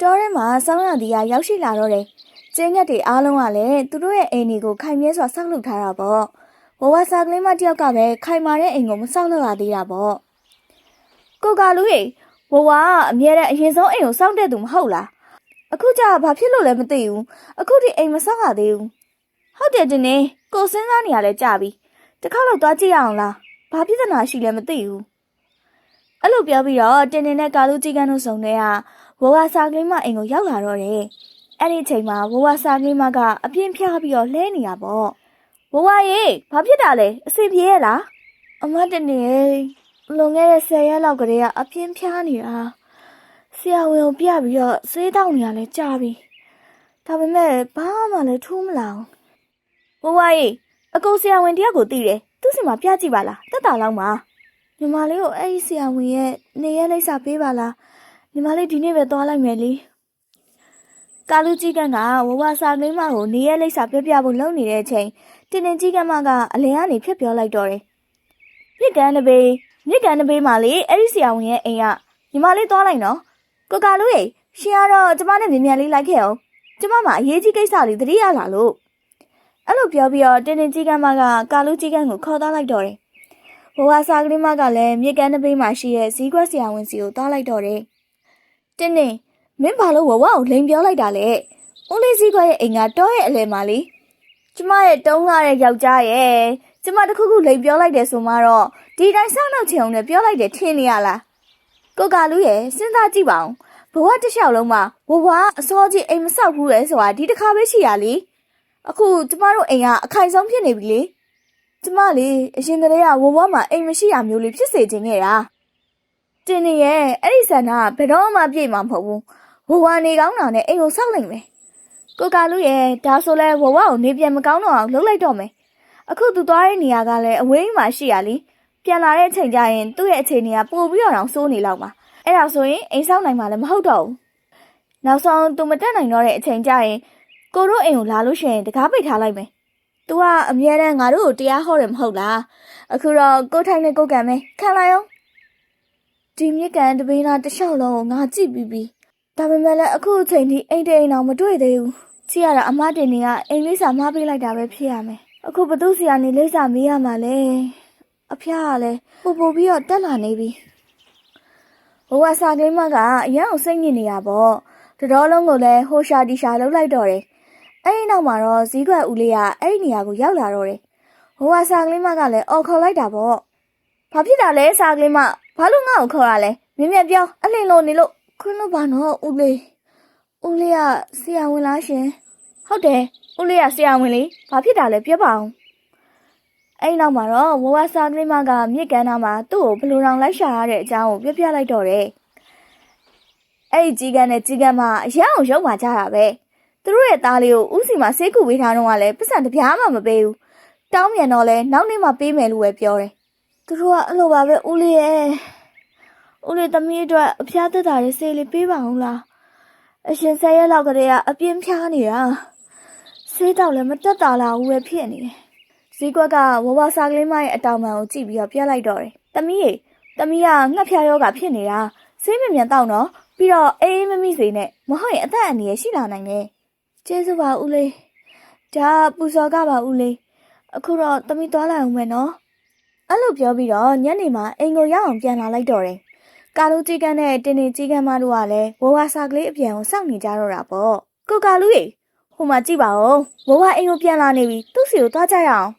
တောထဲမှာဆောင်းရသည်ကရောက်ရှိလာတော့တယ်။ကျင်းငက်တွေအားလုံးကလည်းသူတို့ရဲ့အိမ်တွေကိုခိုင်မြဲစွာဆောက်လုပ်ထားတာပေါ့။ဝဝစာကလေးမတယောက်ကပဲခိုင်မာတဲ့အိမ်ကိုမဆောက်လုပ်ရသေးတာပေါ့။ကိုကလူကြီးဝဝကအမြဲတမ်းအရင်ဆုံးအိမ်ကိုစောင့်တဲ့သူမဟုတ်လား။အခုကျဘာဖြစ်လို့လဲမသိဘူး။အခုဒီအိမ်မဆောက်ရသေးဘူး။ဟုတ်တယ်တင်နေကိုစဉ်းစားနေရလဲကြပြီ။တစ်ခါတော့သွားကြည့်ရအောင်လား။ဘာပြဿနာရှိလဲမသိဘူး။အဲ့လိုပြောပြီးတော့တင်တင်နဲ့ကာလူကြီးကန်းတို့စုံတဲ့က ဝဝစာကလေးမအိမ်ကိုရောက်လာတော့တယ်။အဲ့ဒီအချိန်မှာဝဝစာကလေးမကအပြင်းဖျားပြီးတော့လှဲနေတာပေါ့။ဝဝရေဘာဖြစ်တာလဲအစီပြေရဲ့လား။အမတနေလွန်ခဲ့တဲ့10ရက်လောက်ကတည်းကအပြင်းဖျားနေတာ။ဆရာဝန်ကိုပြပြီးတော့ဆေးတောက်နေရလဲကြာပြီ။ဒါပေမဲ့ဘာမှလည်းထူးမလာဘူး။ဝဝရေအကူဆရာဝန်တယောက်ကိုသိတယ်။သူ့စီမှာပြကြည့်ပါလား။တက်တာလောက်မှာ။ညီမလေးကိုအဲ့ဒီဆရာဝန်ရဲ့နေရလိပ်စာပေးပါလား။ ညီမလေးဒီနေ့ပဲသွားလိုက်မယ်လေ။ကာလူကြီးကန်းကဝဝစာကလေးမကိုနေရလိပ်စာပြပြဖို့လုပ်နေတဲ့အချိန်တင်တင်ကြီးကန်းမကအလင်ကနေဖြတ်ပြောလိုက်တော့တယ်။မြစ်ကန်တပေးမြစ်ကန်တပေးမှလေအဲ့ဒီဆရာဝန်ရဲ့အိမ်ကညီမလေးသွားလိုက်နော်။ကိုကာလူရေရှင်ကတော့ကျမနဲ့မြန်မြန်လေးလိုက်ခဲ့အောင်။ကျမမှအရေးကြီးကိစ္စလေးသတိရလာလို့အဲ့လိုပြောပြီးတော့တင်တင်ကြီးကန်းမကကာလူကြီးကန်းကိုခေါ်သွားလိုက်တော့တယ်။ဘဝစာကလေးမကလည်းမြစ်ကန်တပေးမှရှိရဲ့ဇီးကွက်ဆရာဝန်စီကိုသွားလိုက်တော့တယ်။ တင်းတင်းမင်းဘာလို့ဝဝကိုလိန်ပြောလိုက်တာလဲ။ဦးလေးစည်းခွက်ရဲ့အိမ်ကတောရဲ့အလဲမှာလေ။ကျမရဲ့တုံးလာတဲ့ယောက်ျားရဲ့ကျမတခုခုလိန်ပြောလိုက်တယ်ဆိုမှတော့ဒီတိုင်းစောင့်နောက်ချင်အောင်နဲ့ပြောလိုက်တယ်ထင်နေရလား။ကိုကလူရဲ့စဉ်းစားကြည့်ပါဦး။ဘဝတစ်လျှောက်လုံးမှာဝဝအစောကြီးအိမ်မဆောက်ဘူးလေဆိုတာဒီတစ်ခါပဲရှိရလေ။အခုကျမတို့အိမ်ကအခိုင်ဆုံးဖြစ်နေပြီလေ။ကျမလေအရင်ကတည်းကဝဝမှာအိမ်မရှိရမျိုးလေးဖြစ်စေခြင်းခဲ့တာ။ တင်းနေရဲ့အဲ့ဒီဆန္ဒကဘယ်တော့မှပြည့်မှာမဟုတ်ဘူး။ဝဝနေကောင်းတာနဲ့အိမ်ကိုဆောက်လိုက်မယ်။ကိုကလူရဲ့ဒါဆိုလဲဝဝကိုနေပြန်မကောင်းတော့အောင်လုပ်လိုက်တော့မယ်။အခုသူသွားတဲ့နေရာကလည်းအဝေးမှာရှိရလေ။ပြန်လာတဲ့အချိန်ကျရင်သူ့ရဲ့အခြေအနေကပိုပြီးတော့အောင်စိုးနေလောက်မှာ။အဲ့ဒါဆိုရင်အိမ်ဆောက်နိုင်မှာလည်းမဟုတ်တော့ဘူး။နောက်ဆုံးသူမတက်နိုင်တော့တဲ့အချိန်ကျရင်ကိုတို့အိမ်ကိုလာလို့ရှိရင်တကားပိတ်ထားလိုက်မယ်။ तू ကအမြဲတမ်းငါတို့ကိုတရားဟောတယ်မဟုတ်လား။အခုတော့ကိုထိုင်နဲ့ကိုကံပဲခံလိုက်အောင်။ ဒီမြစ်ကန်တပင်းသားတစ်လျှောက်လုံးကိုငါကြည့်ပြီးပြီ။ဒါပေမဲ့လည်းအခုအချိန်ထိအိမ်တိမ်အောင်မတွေ့သေးဘူး။ကြည့်ရတာအမတင်နေကအိမ်လေးစာမှားပေးလိုက်တာပဲဖြစ်ရမယ်။အခုဘသူစီကနေလေးစာမေးရမှာလဲ။အဖျားကလည်းပူပူပြီးတော့တက်လာနေပြီ။ဘဝစာကလေးမကအရန်ကိုစိတ်ညစ်နေရပေါ့။တတော်လုံးကိုလည်းဟိုရှာတီရှာလှုပ်လိုက်တော့တယ်။အဲ့ဒီနောက်မှာတော့ဇီးကွက်ဦးလေးကအဲ့ဒီနေရာကိုရောက်လာတော့တယ်။ဘဝစာကလေးမကလည်းအော်ခေါ်လိုက်တာပေါ့။ဘာဖြစ်တာလဲစာကလေးမ ဘာလို့ငါ့ကိုခေါ်ရလဲ။မြင်မြင်ပြောအလင်းလို့နေလို့ခွန်းလို့ပါနော်ဦးလေး။ဦးလေးကဆရာဝန်လားရှင်။ဟုတ်တယ်ဦးလေးကဆရာဝန်လေ။ဘာဖြစ်တာလဲပြောပါအောင်။အဲ့ဒီနောက်မှာတော့ဝဝစာကလေးမကမြစ်ကမ်းနားမှာသူ့ကိုဘလူတောင်လိုက်ရှာရတဲ့အကြောင်းကိုပြောပြလိုက်တော့တယ်။အဲ့ဒီကြီးကန်းနဲ့ကြီးကန်းမအရန်အောင်ရုပ်မှကြတာပဲ။သူတို့ရဲ့သားလေးကိုဦးစီမှာဆေးကူပေးထားတော့ကလည်းပတ်စံတစ်ပြားမှမပေးဘူး။တောင်းမြန်တော့လဲနောက်နေ့မှပေးမယ်လို့ပဲပြောတယ်။ သူတို့ကအဲ့လိုပါပဲဦးလေးရဲ့။ဦးလေးသမီးအတွက်အဖျားသက်တာရဲ့ဆေးလေးပေးပါအောင်လား။အရှင်ဆယ်ရက်လောက်ကတည်းကအပြင်းဖျားနေတာ။ဆေးတော့လည်းမတက်တာလားဦးပဲဖြစ်နေတယ်။ဇီးကွက်ကဝဝစာကလေးမရဲ့အတောင်ပံကိုကြည့်ပြီးတော့ပြလိုက်တော့တယ်။သမီးရေသမီးကငှက်ဖျားယောဂဖြစ်နေတာ။ဆေးမမြန်တောက်နော်။ပြီးတော့အေးအေးမမိစေနဲ့မဟုတ်ရင်အသက်အန္တရာယ်ရှိလာနိုင်တယ်။ကျေးဇူးပါဦးလေး။ဒါပူဇော်ကပါဦးလေး။အခုတော့သမီးသွားလိုက်အောင်မယ်နော်။ အဲ့လိုပြောပြီးတော့ညနေမှာအိမ်ကိုရောက်အောင်ပြန်လာလိုက်တော့တယ်။ကာလူကြီးကန်းနဲ့တင်းတင်းကြီးကန်းမတို့ကလည်းဝဝစာကလေးအပြန်ကိုစောင့်နေကြတော့တာပေါ့။ကိုကာလူရေဟိုမှာကြည့်ပါဦး။ဝဝအိမ်ကိုပြန်လာနေပြီ။သူ့စီကိုသွားကြရအောင်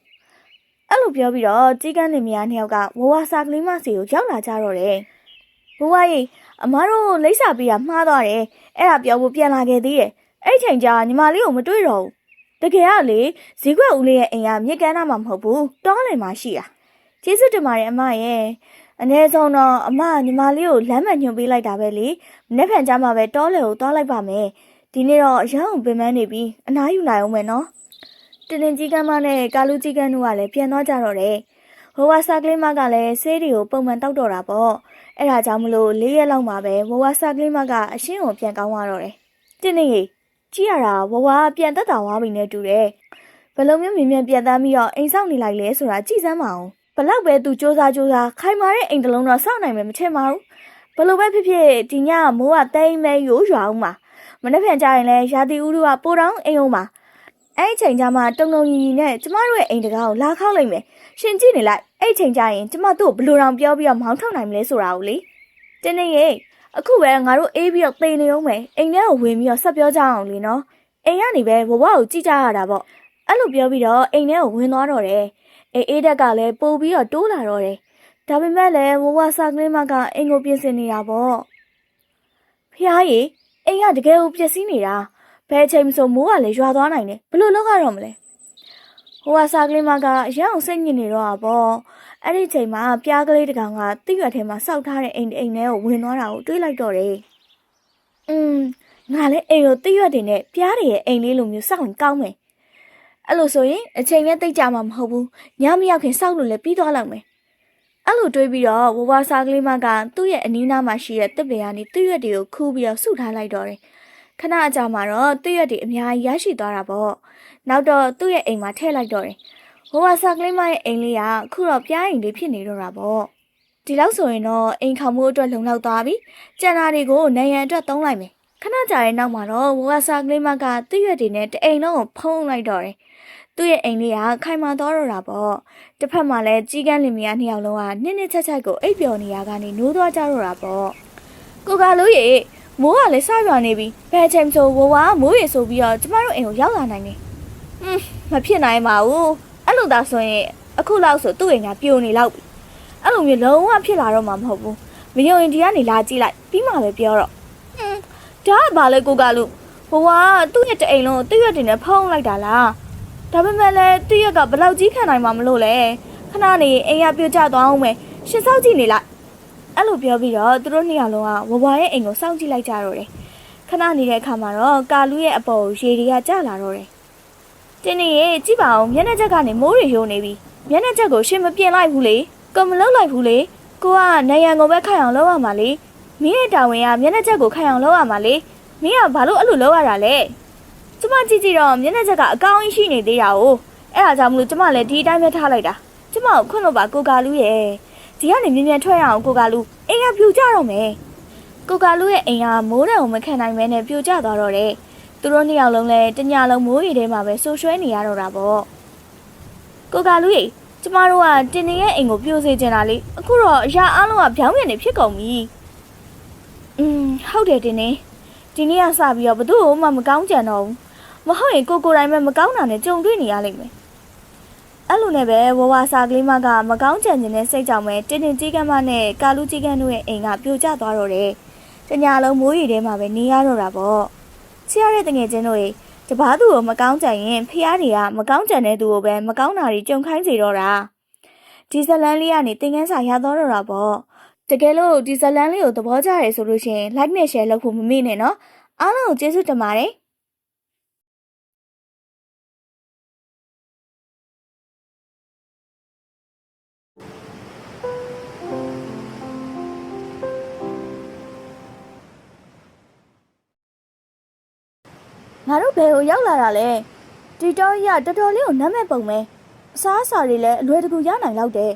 ။အဲ့လိုပြောပြီးတော့ကြီးကန်းလင်မယားနှစ်ယောက်ကဝဝစာကလေးမစီကိုရောက်လာကြတော့တယ်။ဝဝရေအမားတို့လိမ့်စာပေးတာမှားသွားတယ်။အဲ့ဒါပြောဖို့ပြန်လာခဲ့သေးတယ်။အဲ့ဒီချိန်ကျညီမလေးကိုမတွေ့တော့ဘူး။တကယ်ကလေဈေးကွက်ဦးလေးရဲ့အိမ်ကမြစ်ကမ်းနားမှာမဟုတ်ဘူး။တောလင်မှာရှိတာ။ ကျေးဇူးတင်ပါတယ်အမရဲ့။အ ਨੇ ဆုံးတော့အမညီမလေးကိုလမ်းမှန်ညွှန်ပေးလိုက်တာပဲလေ။မနေ့ကကြမှာပဲတောလင်ကိုသွားလိုက်ပါမယ်။ဒီနေ့တော့အရန်ကိုပင်ပန်းနေပြီ။အနားယူလိုက်အောင်မယ်နော်။တင်းတင်းကြီးကမ်းမနဲ့ကာလူကြီးကမ်းတို့ကလည်းပြန်သွားကြတော့တယ်။ဟိုဝါစာကလေးမကလည်းဆေးတွေကိုပုံမှန်တောက်တော့တာပေါ့။အဲ့ဒါကြောင့်မလို့၄ရက်လောက်မှာပဲဝဝစာကလေးမကအရှင်းကိုပြန်ကောင်းသွားတော့တယ်။တင်းနေကြီးကြည့်ရတာဝဝပြန်တက်တာဝါပြီနဲ့တူတယ်။ဘယ်လိုမျိုးမြင်မြန်ပြန်တမ်းပြီးတော့အိမ်ဆောက်နေလိုက်လဲဆိုတာကြည့်စမ်းပါအောင်။ဘ လောက်ပဲသူစူးစမ်းစူးစမ်းခိုင်မာတဲ့အိမ်တစ်လုံးတော့စောင့်နိုင်မယ်မထင်ပါဘူး။ဘယ်လိုပဲဖြစ်ဖြစ်ဒီညကမိုးကတိမ်မဲရိုးရွာအောင်မှာမနေ့ပြန်ကြရင်လဲရာသီဥတုကပိုတောင်းအိမ်အောင်ပါအဲ့ဒီချိန်ကျမှတုံတုံကြီးကြီးနဲ့ကျမတို့ရဲ့အိမ်တကားကိုလာခောက်လိုက်မယ်ရှင်ကြည့်နေလိုက်အဲ့ဒီချိန်ကျရင်ကျမတို့ကိုဘယ်လိုတောင်ပြောပြီးတော့မောင်းထုတ်နိုင်မလဲဆိုတာကိုလေတင်းနေရေအခုပဲငါတို့အေးပြီးတော့တိမ်နေအောင်မယ်အိမ်ထဲကိုဝင်ပြီးတော့ဆက်ပြောကြအောင်လေနော်အိမ်ကနေပဲဘဝကိုကြည့်ကြရတာပေါ့ အဲ့လိုပြောပြီးတော့အိမ်ထဲကိုဝင်သွားတော့တယ်အေးအေးတက်ကလည်းပို့ပြီးတော့တိုးလာတော့တယ်ဒါပေမဲ့လည်းဝဝစာကလေးမကအိမ်ကိုပြင်ဆင်နေတာပေါ့ဖះရေအိမ်ကတကယ်ကိုပျက်စီးနေတာဘယ်အချိန်မှဆိုမိုးကလည်းရွာသွားနိုင်တယ်ဘယ်လိုလုပ်ရတော့မလဲဟိုဝစာကလေးမကအရန်အောင်စိတ်ညစ်နေတော့တာပေါ့အဲ့ဒီချိန်မှာပြားကလေးတစ်ကောင်ကတိရွက်ထဲမှာစောက်ထားတဲ့အိမ်အိမ်ထဲကိုဝင်သွားတာကိုတွေးလိုက်တော့တယ်อืมငါလည်းအိမ်ကိုတိရွက်တွေနဲ့ပြားတွေရဲ့အိမ်လေးလိုမျိုးစောက်ရင်ကောင်းမယ် အဲ့လိုဆိုရင်အချိန်နဲ့တိတ်ကြမှာမဟုတ်ဘူးညမရောက်ခင်စောက်လို့လည်းပြီးသွားလောက်မယ်အဲ့လိုတွေးပြီးတော့ဝဝစာကလေးမကသူ့ရဲ့အနီးနားမှာရှိတဲ့တစ်ပယ်ကနေသူ့ရွက်တွေကိုခူးပြီးတော့ဆုထားလိုက်တော့တယ်။ခဏအကြာမှာတော့သူ့ရွက်တွေအများကြီးရရှိသွားတာပေါ့။နောက်တော့သူ့ရဲ့အိမ်မှာထည့်လိုက်တော့တယ်။ဝဝစာကလေးမရဲ့အိမ်လေးကအခုတော့ပြားအိမ်လေးဖြစ်နေတော့တာပေါ့။ဒီလောက်ဆိုရင်တော့အိမ်ခေါမှုအတွက်လုံလောက်သွားပြီ။ကျန်တာတွေကိုနေရန်အတွက်သုံးလိုက်မယ်။ခဏကြာရဲ့နောက်မှာတော့ဝဝစာကလေးမကသူ့ရွက်တွေနဲ့တအိမ်လုံးကိုဖုံးလိုက်တော့တယ်။ သူ့ရဲ့အိမ်လေးကခိုင်မာသွားတော့တာပေါ့။တစ်ဖက်မှာလည်းကြီးကန်းလင်မယားနှစ်ယောက်လုံးကနစ်နစ်ချက်ချက်ကိုအိပ်ပျော်နေရကနေနိုးသွားကြတော့တာပေါ့။ကိုကလို့ရေမိုးကလည်းစရွာနေပြီ။ဘယ်ချိန်ဆိုဝဝကမိုးရေဆိုပြီးတော့ကျမတို့အိမ်ကိုရောက်လာနိုင်တယ်။ဟွန်းမဖြစ်နိုင်ပါဘူး။အဲ့လိုသာဆိုရင်အခုလောက်ဆိုသူ့အိမ်ကပြိုနေလောက်ပြီ။အဲ့လိုမျိုးလုံးဝဖြစ်လာတော့မှာမဟုတ်ဘူး။မယုံရင်ဒီကနေလာကြည့်လိုက်ပြီးမှပဲပြောတော့။ဟွန်းဒါကဘာလဲကိုကလို့ဝဝကသူ့ရဲ့တအိမ်လုံးကိုတရွက်တင်နဲ့ဖုံးလိုက်တာလား။ ဒါပေမဲ့လည်းတည့်ရက်ကဘယ်လောက်ကြီးခံနိုင်မှာမလို့လဲခဏနေအိမ်ရပြိုကျသွားအောင်မယ်ရှင်စောက်ကြည့်နေလိုက်အဲ့လိုပြောပြီးတော့သူတို့နှစ်ယောက်လုံးကဝဝရဲ့အိမ်ကိုစောင့်ကြည့်လိုက်ကြတော့တယ်ခဏနေတဲ့အခါမှာတော့ကာလူရဲ့အပေါ်ကိုရေတွေကကျလာတော့တယ်တင်းနေရေကြည့်ပါဦးမျက်နှာချက်ကနေမိုးတွေယိုနေပြီမျက်နှာချက်ကိုရှင်မပြင်လိုက်ဘူးလေကိုမလုပ်လိုက်ဘူးလေကိုကနေရန်ကိုပဲခိုင်အောင်လုပ်ရမှာလေမင်းရဲ့တာဝန်ကမျက်နှာချက်ကိုခိုင်အောင်လုပ်ရမှာလေမင်းကဘာလို့အဲ့လိုလုပ်ရတာလဲ ကျမကြည့်ကြည့်တော့မျက်နှာချက်ကအကောင်းကြီးရှိနေသေးတာ哦အဲ့ဒါကြောင့်မလို့ကျမလည်းဒီအတိုင်းပဲထားလိုက်တာကျမကိုခွင့်လို့ပါကိုကာလူရဲ့ဒီကနေမြင်မြန်ထွက်ရအောင်ကိုကာလူအိမ်ကပြူကြတော့မယ်ကိုကာလူရဲ့အိမ်ကမိုးတယ်ကိုမခံနိုင်မဲနဲ့ပြူကျသွားတော့တယ်သူတို့နှစ်ယောက်လုံးလည်းတညလုံးမိုးရီထဲမှာပဲဆူရွှဲနေရတော့တာပေါ့ကိုကာလူရဲ့ကျမတို့ကတင်နေရဲ့အိမ်ကိုပြိုစေချင်တာလေအခုတော့အရာအလုံးကဗျောင်းပြန်နေဖြစ်ကုန်ပြီอืมဟုတ်တယ်တင်နေ ဒီနေ့ကစပြီးတော့ဘသူ့ကိုမှမကောင်းကြံတော့ဘူး မဟုတ်ရင်ကိုကိုယ်တိုင်ပဲမကောင်းတာနဲ့ကြုံတွေ့နေရလိမ့်မယ်အဲ့လိုနဲ့ပဲဝဝစာကလေးမကမကောင်းကြံနေတဲ့စိတ်ကြောင့်ပဲတင်းတင်းကြီးကမ်းမနဲ့ကာလူကြီးကမ်းတို့ရဲ့အိမ်ကပြိုကျသွားတော့တယ်တညာလုံးမိုးရီထဲမှာပဲနေရတော့တာပေါ့ချစ်ရတဲ့တငယ်ချင်းတို့ရေတပားသူကိုမကောင်းကြံရင်ဖះတွေကမကောင်းကြံတဲ့သူကိုပဲမကောင်းတာတွေကြုံခိုင်းစေတော့တာဒီဇလန်လေးကနေသင်ခန်းစာရတော့တော့တာပေါ့တကယ်လို့ဒီဇလန်လေးကိုသဘောကျရဲဆိုလို့ရှိရင် like နဲ့ share လုပ်ဖို့မမေ့နဲ့နော်အားလုံးကိုကျေးဇူးတင်ပါတယ် ငါတို့ဘယ်ကိုရောက်လာတာလဲဒီတော့ရတော်တော်လေးကိုနမ်းမဲ့ပုံပဲအစားအစာတွေလည်းအလွယ်တကူရနိုင်လောက်တယ်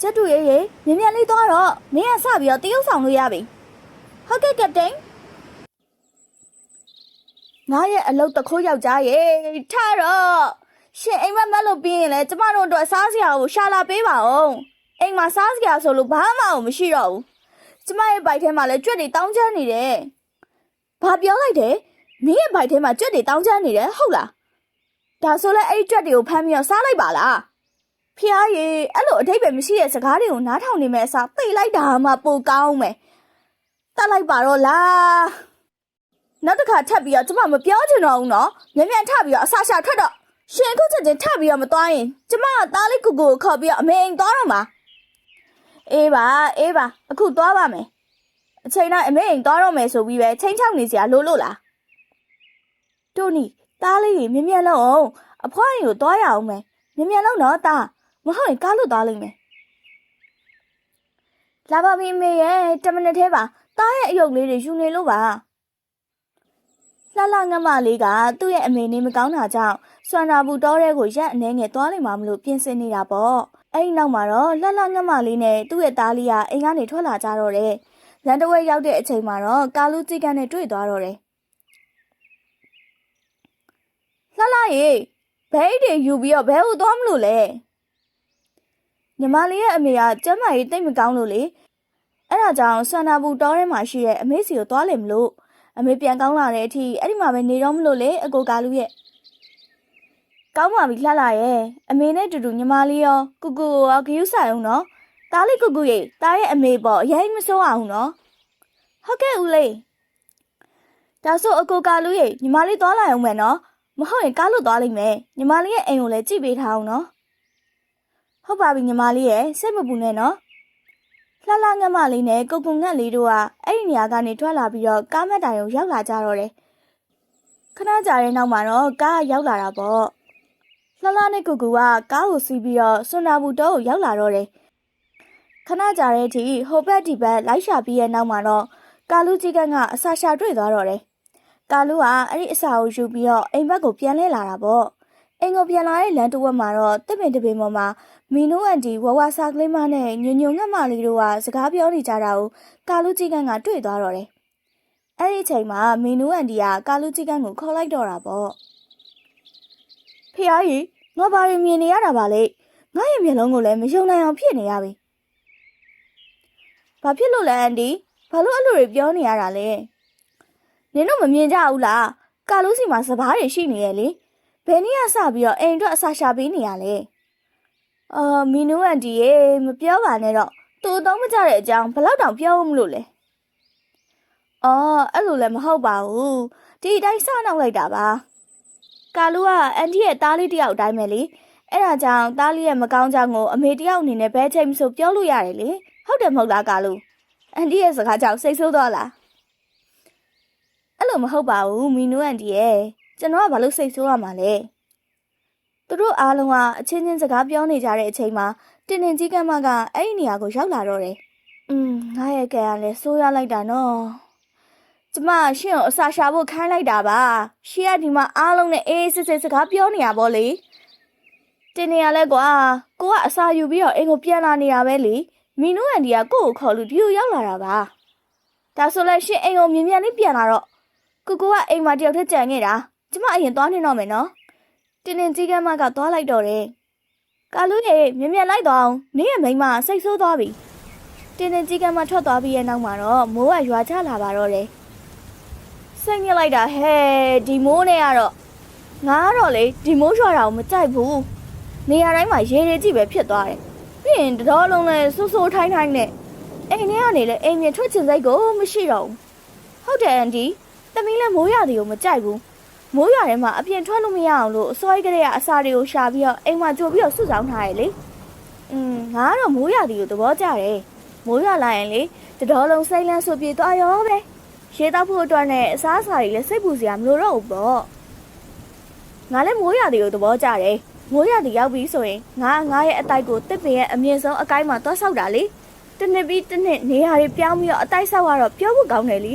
ကျက်တူရေးရေးမြင်မြန်လေးသွားတော့မင်းကစပြီးတော့တရုပ်ဆောင်လို့ရပြီဟုတ်ကဲ့ကပတိန်ငါရဲ့အလုတ်တခိုးယောက်ျားရေထတော့ရှင်အိမ်မက်မက်လို့ပြီးရင်လေကျမတို့အတွက်စားစရာကိုရှာလာပေးပါဦးအိမ်မှာစားစရာဆိုလို့ဘာမှမရှိတော့ဘူးကျမရဲ့ဘိုက်ထဲမှာလည်းကြွက်တွေတောင်းချမ်းနေတယ်ဘာပြောလိုက်တယ် မင်းရဲ့ဘိုက်ထဲမှာကြွက်တွေတောင်းချမ်းနေတယ်ဟုတ်လားဒါဆိုလဲအဲ့ဒီကြွက်တွေကိုဖမ်းပြီးတော့စားလိုက်ပါလားဖျားရေအဲ့လိုအထိပ္ပယ်မရှိတဲ့စကားတွေကိုနားထောင်နေမဲ့အစားသိလိုက်တာမှပိုကောင်းမယ်တတ်လိုက်ပါတော့လားနောက်တစ်ခါထပ်ပြီးတော့ကျမမပြောချင်တော့ဘူးနော်မြန်မြန်ထပ်ပြီးတော့အဆရှာထွက်တော့ရှင်ခုချက်ချင်းထပ်ပြီးတော့မသွားရင်ကျမကသားလေးကူကူကိုခေါ်ပြီးတော့အမေအိမ်သွားတော့မှာအေးပါအေးပါအခုသွားပါမယ်အချိန်တိုင်းအမေအိမ်သွားတော့မယ်ဆိုပြီးပဲချိန်ချောက်နေစရာလို့လို့လား တိုနီသားလေးကြီးမြန်မြန်လုံးအောင်အဖွားရင်ကိုသွားရအောင်မယ်မြန်မြန်လုံးတော့သားမဟုတ်ရင်ကားလို့သွားလိမ့်မယ်လာပါပြီအမေရဲ့တမနစ်သေးပါသားရဲ့အယုတ်လေးတွေယူနေလို့ပါလှလှငတ်မလေးကသူ့ရဲ့အမေနေမကောင်းတာကြောင့်ဆွမ်းနာဘူးတောထဲကိုရက်အနေငယ်သွားလိုက်မှမလို့ပြင်ဆင်နေတာပေါ့အဲ့ဒီနောက်မှာတော့လှလှငတ်မလေးနဲ့သူ့ရဲ့သားလေးကအိမ်ကနေထွက်လာကြတော့တယ်လန်တဝဲရောက်တဲ့အချိန်မှာတော့ကာလူကြီးကန်းနဲ့တွေ့သွားတော့တယ် လှလှရေဘဲအိတ်တွေယူပြီးတော့ဘဲဟုတ်သွားမလို့လဲညီမလေးရဲ့အမေကကျမ်းမာရေးတိတ်မကောင်းလို့လေအဲ့ဒါကြောင့်ဆန္ဒဘူးတောထဲမှာရှိတဲ့အမေစီကိုသွားလိမ့်မလို့အမေပြန်ကောင်းလာတဲ့အထိအဲ့ဒီမှာပဲနေတော့မလို့လေအကိုကာလူရဲ့ကောင်းပါပြီလှလှရဲ့အမေနဲ့တူတူညီမလေးရောကုကုရောဂယုဆိုင်အောင်နော်တားလေးကုကုရေတားရဲ့အမေပေါ့အရင်မစိုးအောင်နော်ဟုတ်ကဲ့ဦးလေးဒါဆိုအကိုကာလူရေညီမလေးသွားလာအောင်မယ်နော် မဟုတ်ရင်ကားလို့သွားလိမ့်မယ်ညီမလေးရဲ့အိမ်ကိုလည်းကြည့်ပေးထားအောင်နော်ဟုတ်ပါပြီညီမလေးရဲ့စိတ်မပူနဲ့နော်လှလှငတ်မလေးနဲ့ကုတ်ကုငတ်လေးတို့ကအဲ့ဒီနေရာကနေထွက်လာပြီးတော့ကားမတ်တိုင်ကိုရောက်လာကြတော့တယ်ခဏကြာတဲ့နောက်မှာတော့ကားကရောက်လာတာပေါ့လှလှနဲ့ကုကူကကားကိုစီးပြီးတော့စွန်နာဘူးတော့ကိုရောက်လာတော့တယ်ခဏကြာတဲ့အထိဟိုဘက်ဒီဘက်လိုက်ရှာပြီးရဲ့နောက်မှာတော့ကာလူကြီးကန်းကအစာရှာတွေ့သွားတော့တယ် ကာလူကအဲ့ဒီအစာကိုယူပြီးတော့အိမ်ဘက်ကိုပြန်လဲလာတာပေါ့အိမ်ကိုပြန်လာတဲ့လမ်းတစ်ဝက်မှာတော့တစ်ပင်တစ်ပင်ပေါ်မှာမီနိုအန်တီဝဝစာကလေးမနဲ့ညွညွငတ်မလေးတို့ကစကားပြောနေကြတာကိုကာလူကြီးကန်းကတွေ့သွားတော့တယ်အဲ့ဒီအချိန်မှာမီနိုအန်တီကကာလူကြီးကန်းကိုခေါ်လိုက်တော့တာပေါ့ဖေးကြီးငါဘာတွေမြင်နေရတာပါလေငါရဲ့မျက်လုံးကိုလည်းမယုံနိုင်အောင်ဖြစ်နေရပြီဘာဖြစ်လို့လဲအန်တီဘာလို့အဲ့လိုတွေပြောနေရတာလဲ နင်တို့မမြင်ကြဘူးလားကာလူစီမှာစပားတွေရှိနေရဲ့လေဘယ်နည်းကစပြီးတော့အိမ်အတွက်အစာရှာပေးနေရလဲအာမီနူအန်တီရေမပြောပါနဲ့တော့သူအသုံးမကျတဲ့အကြောင်းဘယ်လောက်တောင်ပြောမလို့လဲအော်အဲ့လိုလည်းမဟုတ်ပါဘူးဒီအတိုင်းစနောက်လိုက်တာပါကာလူကအန်တီရဲ့တားလေးတယောက်အတိုင်းပဲလေအဲ့ဒါကြောင့်တားလေးရဲ့မကောင်းကြောင်ကိုအမေတယောက်အနေနဲ့ဘဲချိန်မဆိုပြောလို့ရတယ်လေဟုတ်တယ်မဟုတ်လားကာလူအန်တီရဲ့စကားကြောင့်စိတ်ဆိုးသွားလား အဲ့လိုမဟုတ်ပါဘူးမီနူအန်တီရဲ့ကျွန်တော်ကဘာလို့စိတ်ဆိုးရမှာလဲသူတို့အားလုံးကအချင်းချင်းစကားပြောနေကြတဲ့အချိန်မှာတင်တင်ကြီးကမကအဲ့ဒီနေရာကိုရောက်လာတော့တယ်อืมငါရဲ့ကဲကလည်းဆိုးရလိုက်တာနော်ကျမရှင့်ကိုအစာရှာဖို့ခိုင်းလိုက်တာပါရှီကဒီမှာအားလုံးနဲ့အေးစစ်စစ်စကားပြောနေရပါလေတင်နေရလဲကွာကိုကအစာယူပြီးတော့အိမ်ကိုပြန်လာနေရပဲလေမီနူအန်တီကကိုကိုခေါ်လို့ဒီကိုရောက်လာတာပါဒါဆိုလဲရှင့်အိမ်ကိုမြင်မြန်လေးပြန်လာတော့ ကိုကိုကအိမ်မှာတယောက်တည်းကြံခဲ့တာကျမအရင်သွားနေတော့မယ်နော်တင်းတင်းကြီးကမ်းမကသွားလိုက်တော့တယ်ကာလူရေမြင်မြန်လိုက်တော့အောင်နင်းရဲ့မိန်းမစိတ်ဆိုးသွားပြီတင်းတင်းကြီးကမ်းမထွက်သွားပြီးရဲ့နောက်မှာတော့မိုးကရွာချလာပါတော့တယ်စိတ်ညစ်လိုက်တာဟဲ့ဒီမိုးနဲ့ကတော့ငါကတော့လေဒီမိုးရွာတာကိုမကြိုက်ဘူးနေရာတိုင်းမှာရေတွေကြည့်ပဲဖြစ်သွားတယ်ပြီးရင်တတော်လုံးလဲဆိုးဆိုးထိုင်းထိုင်းနဲ့အိမ်ထဲကနေလဲအိမ်ပြင်ထွက်ချင်စိတ်ကိုမရှိတော့ဘူးဟုတ်တယ်အန်ဒီ။တ မီးလည်းမိုးရသည်ကိုမကြိုက်ဘူး။မိုးရထဲမှာအပြင်ထွက်လို့မရအောင်လို့အစောကြီးကလေးကအစာတွေကိုရှာပြီးတော့အိမ်မှာကြိုပြီးတော့စုဆောင်းထားရလေ။อืมငါကတော့မိုးရသည်ကိုသဘောကျတယ်။မိုးရလာရင်လေတတော်လုံးစိတ်လန်းဆိုပြေသွားရောပဲ။ရေတောက်ဖို့အတွက်နဲ့အစားအစာတွေလည်းစိတ်ပူစရာမလိုတော့ဘူးပေါ့။ငါလည်းမိုးရသည်ကိုသဘောကျတယ်။မိုးရသည်ရောက်ပြီဆိုရင်ငါငါရဲ့အတိုက်ကိုတစ်ပင်ရဲ့အမြင့်ဆုံးအကိုင်းမှာသွားဆောက်တာလေ။တစ်နှစ်ပြီးတစ်နှစ်နေရာတွေပြောင်းပြီးတော့အတိုက်ဆောက်ရတော့ပြောဖို့ကောင်းတယ်လी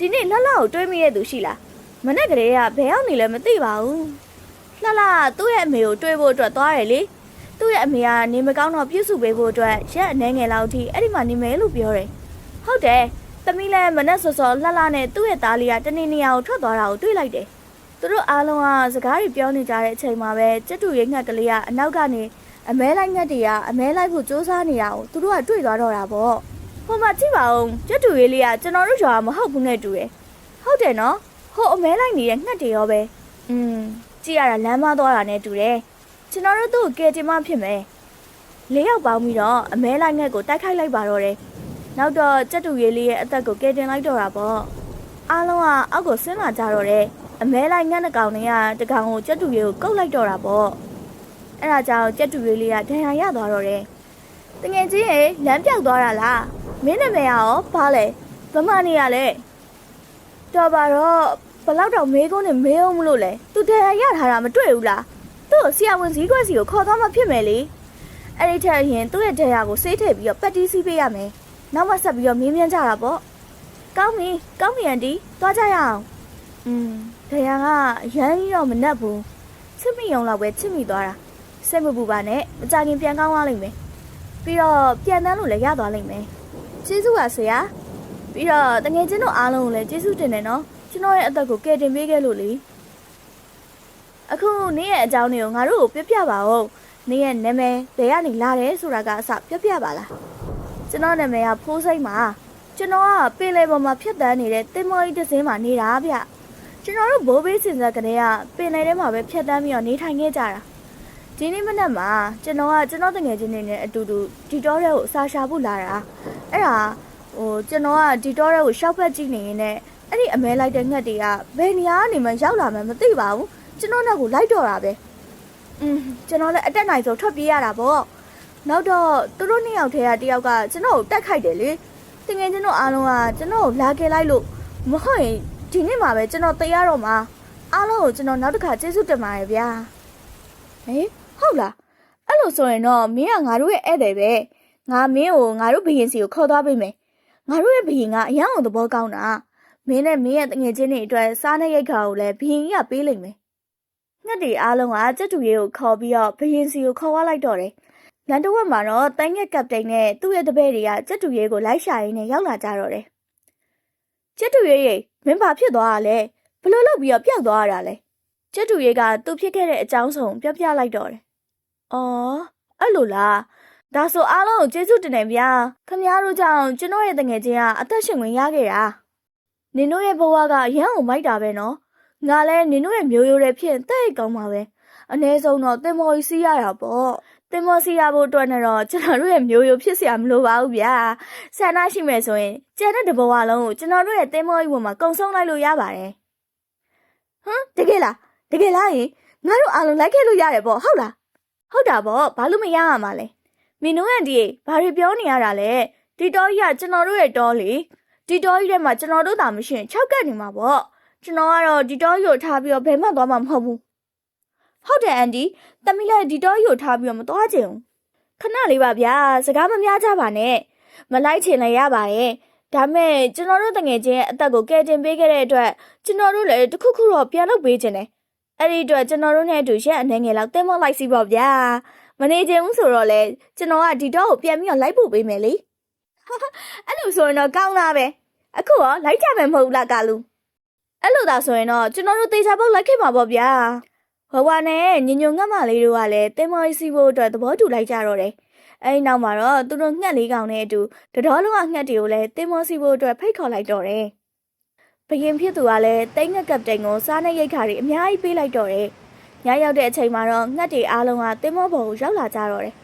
ဒီနေ့လှလှကိုတွေးမိရဲ့သူရှိလားမနေ့ကလေးကဘယ်ရောက်နေလဲမသိပါဘူးလှလှကသူ့ရဲ့အမေကိုတွေးဖို့အတွက်သွားတယ်လေသူ့ရဲ့အမေကနေမကောင်းတော့ပြုစုပေးဖို့အတွက်ရက်အနေငယ်လောက်ထိအဲ့ဒီမှာနေမယ်လို့ပြောတယ်ဟုတ်တယ်သမီးလည်းမနဲ့စောစောလှလှနဲ့သူ့ရဲ့သားလေးကတနေ့နေရာကိုထွက်သွားတာကိုတွေးလိုက်တယ်သူတို့အားလုံးကစကားတွေပြောနေကြတဲ့အချိန်မှာပဲကျက်တူရဲ့ငှက်ကလေးကအနောက်ကနေအမဲလိုက်ငှက်တွေကအမဲလိုက်ဖို့စူးစမ်းနေတာကိုသူတို့ကတွေ့သွားတော့တာပေါ့ ဟိုမှာကြည့်ပါဦးကျွတ်တူလေးလေးကကျွန်တော်တို့ရွာမဟုတ်ဘူးနဲ့တူတယ်ဟုတ်တယ်နော်ဟိုအမဲလိုက်နေတဲ့ငှက်တွေရောပဲอืมကြည့်ရတာလမ်းမသွားတာနဲ့တူတယ်ကျွန်တော်တို့သူ့ကိုကယ်တင်မှဖြစ်မယ်လေးယောက်ပေါင်းပြီးတော့အမဲလိုက်ငှက်ကိုတိုက်ခိုက်လိုက်ပါတော့တယ်နောက်တော့ကျွတ်တူလေးလေးရဲ့အသက်ကိုကယ်တင်လိုက်တော့တာပေါ့အားလုံးကအောက်ကိုဆင်းလာကြတော့တယ်အမဲလိုက်ငှက်တစ်ကောင်နဲ့ကတကောင်ကိုကျွတ်တူလေးကိုကုတ်လိုက်တော့တာပေါ့အဲ့ဒါကြောင့်ကျွတ်တူလေးလေးကဒဏ်ရာရသွားတော့တယ်တငယ်ချင်းရေလမ်းပြောက်သွားတာလား မင်းနာမည်ရောဘာလဲဗမာနေရလဲတော်ပါတော့ဘလောက်တော့မေးကုန်းနဲ့မေးအောင်မလို့လဲသူတရားရထားတာမတွေ့ဘူးလားသူ့ကိုဆရာဝန်စည်းကွက်စီကိုခေါ်သွားမှဖြစ်မယ်လေအဲ့ဒီထက်အရင်သူ့ရဲ့တရားကိုစေးထည့်ပြီးတော့ပတ်တီးစီးပေးရမယ်နောက်မှဆက်ပြီးတော့မင်းမြန်းကြတာပေါ့ကောင်းပြီကောင်းပြီအန်တီသွားကြရအောင်อืมတရားကရမ်းကြီးတော့မနှက်ဘူးချစ်မိအောင်လောက်ပဲချစ်မိသွားတာစိတ်မပူပါနဲ့မကြခင်ပြန်ကောင်းသွားလိမ့်မယ်ပြီးတော့ပြန်တန်းလို့လည်းရသွားလိမ့်မယ် ကျေးဇူးပါဆရာပြီးတော့တငယ်ချင်းတို့အားလုံးကိုလည်းကျေးဇူးတင်တယ်နော်ကျွန်တော်ရဲ့အသက်ကိုကယ်တင်ပေးခဲ့လို့လေအခုနင်းရဲ့အကြောင်းတွေကိုငါတို့ကိုပြပြပါဦးနင်းရဲ့နာမည်ဘယ်ကနေလာတယ်ဆိုတာကအစပြပြပါလားကျွန်တော်နာမည်ကဖိုးစိမ့်ပါကျွန်တော်ကပင်လယ်ပေါ်မှာဖြတ်တန်းနေတဲ့တင်မော်ကြီးတစ်စင်းမှာနေတာဗျကျွန်တော်တို့ဘိုးဘေးစင်စက်ကလေးကပင်လယ်ထဲမှာပဲဖြတ်တန်းပြီးတော့နေထိုင်ခဲ့ကြတာ ဒီနေ့မနက်မှာကျွန်တော်ကကျွန်တော်တငယ်ချင်းတွေနဲ့အတူတူဒီတော့တဲ့ကိုအစာရှာဖို့လာတာအဲ့ဒါဟိုကျွန်တော်ကဒီတော့တဲ့ကိုရှောက်ဖက်ကြည့်နေရင်လည်းအဲ့ဒီအမဲလိုက်တဲ့ငှက်တွေကဘယ်နေရာကနေမှရောက်လာမှမသိပါဘူးကျွန်တော်နောက်ကိုလိုက်တော့တာပဲอืมကျွန်တော်လည်းအတက်နိုင်ဆုံးထွက်ပြေးရတာပေါ့နောက်တော့သူတို့နှစ်ယောက်ထဲကတယောက်ကကျွန်တော်ကိုတက်ခိုက်တယ်လေတကယ်ကျွန်တော်အားလုံးကကျွန်တော်ကိုလာခဲ့လိုက်လို့မဟုတ်ရင်ဒီနေ့မှပဲကျွန်တော်တေးရတော့မှာအားလုံးကိုကျွန်တော်နောက်တစ်ခါကျေးဇူးတင်ပါတယ်ဗျာဟေး ဟုတ်လားအဲ့လိုဆိုရင်တော့မင်းကငါတို့ရဲ့ဧည့်သည်ပဲငါမင်းကိုငါတို့ဘရင်စီကိုခေါ်သွားပေးမယ်ငါတို့ရဲ့ဘရင်ကအရန်အောင်သဘောကောင်းတာမင်းနဲ့မင်းရဲ့တငယ်ချင်းတွေအတွက်စားနေရိတ်ခါကိုလည်းဘရင်ကြီးကပေးလိမ့်မယ်ငှက်တွေအားလုံးကကြက်တူရဲကိုခေါ်ပြီးတော့ဘရင်စီကိုခေါ်သွားလိုက်တော့တယ်။လန်တဝက်မှာတော့တိုင်းငှက်ကပ်တိန်နဲ့သူ့ရဲ့တပည့်တွေကကြက်တူရဲကိုလိုက်ရှာရင်းနဲ့ရောက်လာကြတော့တယ်။ကြက်တူရဲရေမင်းဘာဖြစ်သွားတာလဲ။ဘလို့လုပ်ပြီးတော့ပျောက်သွားရတာလဲ။ကြက်တူရဲကသူ့ဖြစ်ခဲ့တဲ့အကြောင်းစုံပြောပြလိုက်တော့တယ်။ ။အော်အဲ့လိုလား။ဒါဆိုအားလုံးကိုကျေးဇူးတင်တယ်ဗျာ။ခမများတို့ကြောင့်ကျွန်တော်ရဲ့တငယ်ချင်းကအသက်ရှင်ခွင့်ရခဲ့တာ။နင်တို့ရဲ့ဘဝကရမ်းအောင်မိုက်တာပဲနော်။ငါလည်းနင်တို့ရဲ့မျိုးရိုးတွေဖြင့်တဲ့ကောင်းပါပဲ။အ ਨੇ ဆုံးတော့တင်မော်ကြီးစီးရတာပေါ့။တင်မော်စီရဖို့အတွက်နဲ့တော့ကျွန်တော်တို့ရဲ့မျိုးရိုးဖြစ်စရာမလိုပါဘူးဗျာ။ဆန္ဒရှိမယ်ဆိုရင်ကျန်တဲ့တဘဝလုံးကိုကျွန်တော်တို့ရဲ့တင်မော်ကြီးဝင်မှာကုံဆုံးလိုက်လို့ရပါတယ်။ဟမ်တကယ်လားတကယ်လားယင်ငါတို့အားလုံးလိုက်ခဲ့လို့ရတယ်ပေါ့ဟုတ်လား ဟုတ်တာပေါ့ဘာလို့မရရမှာလဲမင်းတို့ကဒီဘာတွေပြောနေရတာလဲဒီတော်ကြီးကကျွန်တော်တို့ရဲ့တော်လေဒီတော်ကြီးထဲမှာကျွန်တော်တို့သာမရှိရင်၆ကတ်နေမှာပေါ့ကျွန်တော်ကတော့ဒီတော့ယူထားပြီးတော့ဘယ်မှသွားမှာမဟုတ်ဘူးဟုတ်တယ်အန်ဒီတမီလည်းဒီတော့ယူထားပြီးတော့မသွားချင်ဘူးခဏလေးပါဗျာစကားမများကြပါနဲ့မလိုက်ချင်လည်းရပါရဲ့ဒါမဲ့ကျွန်တော်တို့တငယ်ချင်းရဲ့အသက်ကိုကယ်တင်ပေးခဲ့တဲ့အတွက်ကျွန်တော်တို့လည်းတစ်ခုခုတော့ပြန်လုပ်ပေးခြင်းတယ် အဲ့ဒီအတွက်ကျွန်တော်တို့နဲ့အတူရက်အနေငယ်လောက်တင်းမလိုက်စီပေါ့ဗျာမနေချင်ဘူးဆိုတော့လေကျွန်တော်ကဒီတော့ကိုပြန်ပြီးတော့လိုက်ပို့ပေးမယ်လေအဲ့လိုဆိုရင်တော့ကောင်းလားပဲအခုရောလိုက်ကြမယ်မဟုတ်ဘူးလားကာလူအဲ့လိုသာဆိုရင်တော့ကျွန်တော်တို့တေချာပေါက်လိုက်ခဲ့မှာပေါ့ဗျာဟောဝါနဲ့ညညုံငတ်မလေးတို့ကလည်းတင်မော်စီဖို့အတွက်သဘောတူလိုက်ကြတော့တယ်အဲ့ဒီနောက်မှာတော့သူတို့ငှက်လေးကောင်နဲ့အတူတတော်လုံးကငှက်တွေကိုလည်းတင်မော်စီဖို့အတွက်ဖိတ်ခေါ်လိုက်တော့တယ် ဘရင်ဖြစ်သူကလည်းတိတ်ငှက်ကပ်တိန်ကိုစားနေရိတ်ခါတွေအများကြီးပေးလိုက်တော့တယ်ညရောက်တဲ့အချိန်မှာတော့ငှက်တွေအားလုံးကတင်မော်ဘော်ကိုရောက်လာကြတော့တယ်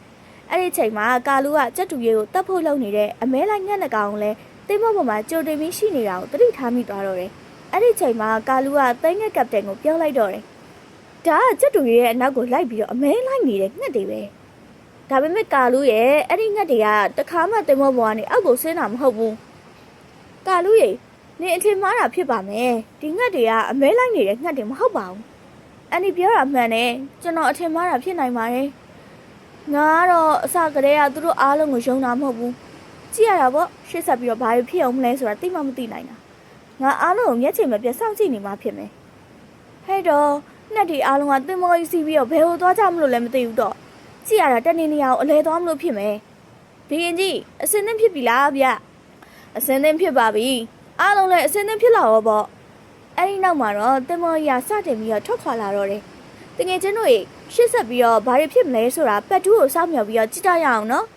အဲ့ဒီအချိန်မှာကာလူကကြက်တူရီကိုတတ်ဖို့လုပ်နေတဲ့အမဲလိုက်ငှက်နှကောင်ကိုလည်းတင်မော်ဘော်မှာကြိုတင်ပြီးရှိနေတာကိုသတိထားမိသွားတော့တယ်အဲ့ဒီချိန်မှာကာလူကသိန်းငယ်ကပတိန်ကိုပြောလိုက်တော့တယ်။ဒါကကြက်တူရဲ့အနောက်ကိုလိုက်ပြီးတော့အမဲလိုက်နေတဲ့ငှက်တွေပဲ။ဒါပေမဲ့ကာလူရဲ့အဲ့ဒီငှက်တွေကတခါမှတင်မောပေါ်ကနေအောက်ကိုဆင်းတာမဟုတ်ဘူး။ကာလူရဲ့ နေအထင်မှားတာဖြစ်ပါမယ်။ဒီငှက်တွေကအမဲလိုက်နေတဲ့ငှက်တွေမဟုတ်ပါဘူး။အဲ့ဒီပြောတာမှန်တယ်။ကျွန်တော်အထင်မှားတာဖြစ်နိုင်ပါတယ်။ငါကတော့အစကတည်းကသူတို့အားလုံးကိုယုံတာမဟုတ်ဘူး။ကြည့်ရတာပေါ့ရှေ့ဆက်ပြီးတော့ဘာတွေဖြစ်အောင်မလဲဆိုတာသိမှမသိနိုင်တာ။ငါအားလုံးကိုမျက်ခြေမပြတ်စောင့်ကြည့်နေမှဖြစ်မယ်။ဟဲ့တော့နှက်ဒီအားလုံးကတင်မောကြီးစီးပြီးတော့ဘယ်ဟိုသွားကြမလို့လည်းမသိဘူးတော့။ကြည့်ရတာတက်နေနေရအောင်အလဲသွားမလို့ဖြစ်မယ်။ဘီရင်ကြီးအစင်းသင်းဖြစ်ပြီလားဗျ။အစင်းသင်းဖြစ်ပါပြီ။ အားလုံးလည်းအစင်းသင်းဖြစ်လာတော့ပေါ့။အဲဒီနောက်မှာတော့တင်မောကြီးကစတင်ပြီးတော့ထွက်ခွာလာတော့တယ်။တကယ်ချင်းတို့ရှစ်ဆက်ပြီးတော့ဘာတွေဖြစ်မလဲဆိုတာပတ်တူးကိုစောင့်မျှော်ပြီးတော့ကြည့်ကြရအောင်နော်။